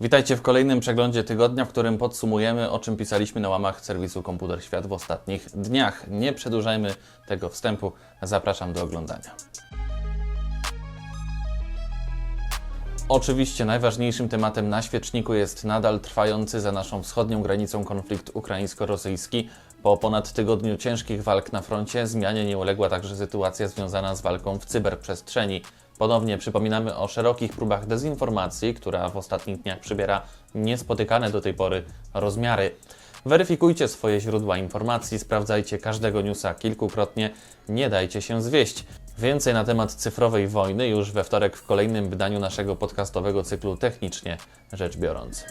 Witajcie w kolejnym przeglądzie tygodnia, w którym podsumujemy, o czym pisaliśmy na łamach serwisu Komputer Świat w ostatnich dniach. Nie przedłużajmy tego wstępu, zapraszam do oglądania. Oczywiście najważniejszym tematem na świeczniku jest nadal trwający za naszą wschodnią granicą konflikt ukraińsko-rosyjski. Po ponad tygodniu ciężkich walk na froncie zmianie nie uległa także sytuacja związana z walką w cyberprzestrzeni. Ponownie przypominamy o szerokich próbach dezinformacji, która w ostatnich dniach przybiera niespotykane do tej pory rozmiary. Weryfikujcie swoje źródła informacji, sprawdzajcie każdego newsa kilkukrotnie, nie dajcie się zwieść. Więcej na temat cyfrowej wojny już we wtorek w kolejnym wydaniu naszego podcastowego cyklu Technicznie rzecz biorąc.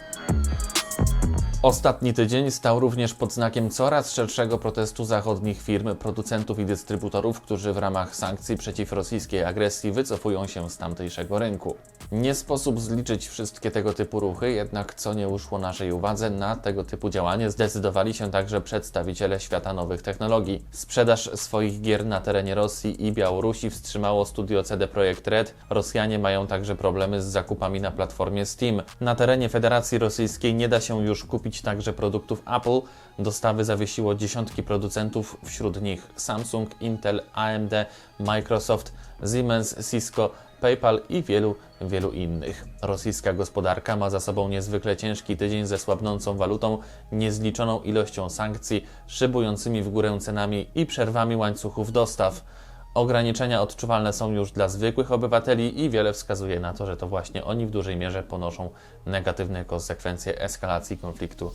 Ostatni tydzień stał również pod znakiem coraz szerszego protestu zachodnich firm, producentów i dystrybutorów, którzy w ramach sankcji przeciw rosyjskiej agresji wycofują się z tamtejszego rynku. Nie sposób zliczyć wszystkie tego typu ruchy, jednak co nie uszło naszej uwadze, na tego typu działanie zdecydowali się także przedstawiciele świata nowych technologii. Sprzedaż swoich gier na terenie Rosji i Białorusi wstrzymało studio CD Projekt Red. Rosjanie mają także problemy z zakupami na platformie Steam. Na terenie Federacji Rosyjskiej nie da się już kupić także produktów Apple. Dostawy zawiesiło dziesiątki producentów, wśród nich Samsung, Intel, AMD, Microsoft, Siemens, Cisco, PayPal i wielu, wielu innych. Rosyjska gospodarka ma za sobą niezwykle ciężki tydzień ze słabnącą walutą, niezliczoną ilością sankcji, szybującymi w górę cenami i przerwami łańcuchów dostaw. Ograniczenia odczuwalne są już dla zwykłych obywateli i wiele wskazuje na to, że to właśnie oni w dużej mierze ponoszą negatywne konsekwencje eskalacji konfliktu.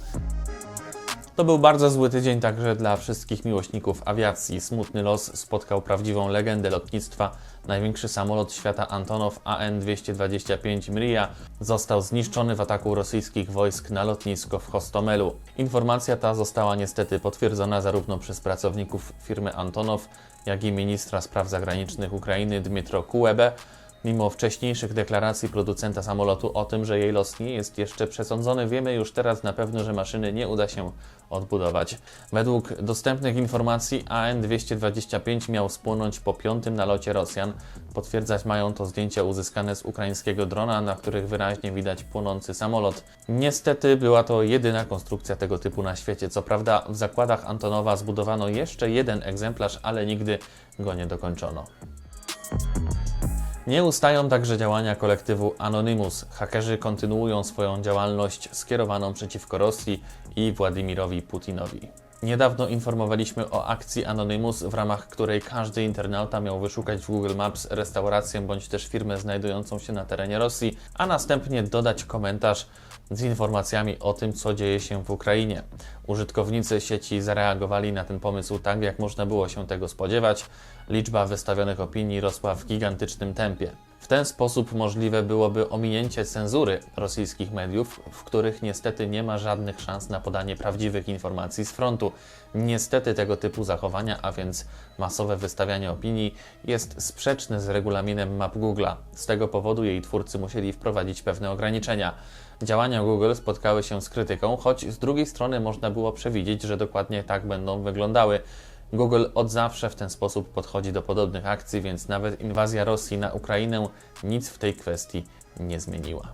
To był bardzo zły tydzień także dla wszystkich miłośników awiacji. Smutny los spotkał prawdziwą legendę lotnictwa. Największy samolot świata Antonow AN-225 Mrija został zniszczony w ataku rosyjskich wojsk na lotnisko w Hostomelu. Informacja ta została niestety potwierdzona zarówno przez pracowników firmy Antonow, jak i ministra spraw zagranicznych Ukrainy Dmytro Kulebę, Mimo wcześniejszych deklaracji producenta samolotu o tym, że jej los nie jest jeszcze przesądzony, wiemy już teraz na pewno, że maszyny nie uda się odbudować. Według dostępnych informacji AN-225 miał spłonąć po piątym nalocie Rosjan. Potwierdzać mają to zdjęcia uzyskane z ukraińskiego drona, na których wyraźnie widać płonący samolot. Niestety była to jedyna konstrukcja tego typu na świecie. Co prawda w zakładach Antonowa zbudowano jeszcze jeden egzemplarz, ale nigdy go nie dokończono. Nie ustają także działania kolektywu Anonymous. Hakerzy kontynuują swoją działalność skierowaną przeciwko Rosji i Władimirowi Putinowi. Niedawno informowaliśmy o akcji Anonymous, w ramach której każdy internauta miał wyszukać w Google Maps restaurację bądź też firmę znajdującą się na terenie Rosji, a następnie dodać komentarz z informacjami o tym, co dzieje się w Ukrainie. Użytkownicy sieci zareagowali na ten pomysł tak, jak można było się tego spodziewać. Liczba wystawionych opinii rosła w gigantycznym tempie. W ten sposób możliwe byłoby ominięcie cenzury rosyjskich mediów, w których niestety nie ma żadnych szans na podanie prawdziwych informacji z frontu. Niestety tego typu zachowania, a więc masowe wystawianie opinii, jest sprzeczne z regulaminem map Google'a. Z tego powodu jej twórcy musieli wprowadzić pewne ograniczenia. Działania Google spotkały się z krytyką, choć z drugiej strony można było przewidzieć, że dokładnie tak będą wyglądały. Google od zawsze w ten sposób podchodzi do podobnych akcji, więc nawet inwazja Rosji na Ukrainę nic w tej kwestii nie zmieniła.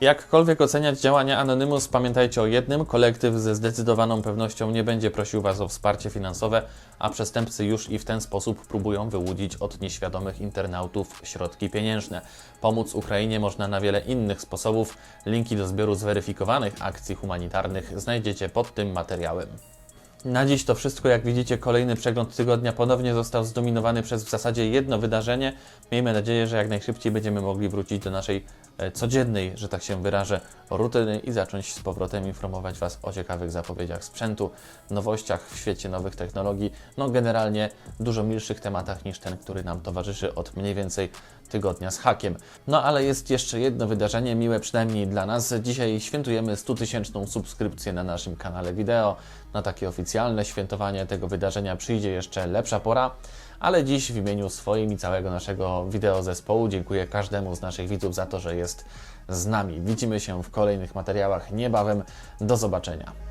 Jakkolwiek oceniać działania Anonymous, pamiętajcie o jednym: kolektyw ze zdecydowaną pewnością nie będzie prosił Was o wsparcie finansowe, a przestępcy już i w ten sposób próbują wyłudzić od nieświadomych internautów środki pieniężne. Pomóc Ukrainie można na wiele innych sposobów. Linki do zbioru zweryfikowanych akcji humanitarnych znajdziecie pod tym materiałem. Na dziś to wszystko. Jak widzicie, kolejny przegląd tygodnia ponownie został zdominowany przez w zasadzie jedno wydarzenie. Miejmy nadzieję, że jak najszybciej będziemy mogli wrócić do naszej e, codziennej, że tak się wyrażę, rutyny i zacząć z powrotem informować Was o ciekawych zapowiedziach sprzętu, nowościach w świecie nowych technologii, no generalnie dużo milszych tematach niż ten, który nam towarzyszy od mniej więcej tygodnia z hakiem. No ale jest jeszcze jedno wydarzenie, miłe przynajmniej dla nas. Dzisiaj świętujemy 100 tysięczną subskrypcję na naszym kanale wideo. Na takie oficjalne świętowanie tego wydarzenia przyjdzie jeszcze lepsza pora, ale dziś w imieniu swoim i całego naszego wideo zespołu dziękuję każdemu z naszych widzów za to, że jest z nami. Widzimy się w kolejnych materiałach niebawem. Do zobaczenia.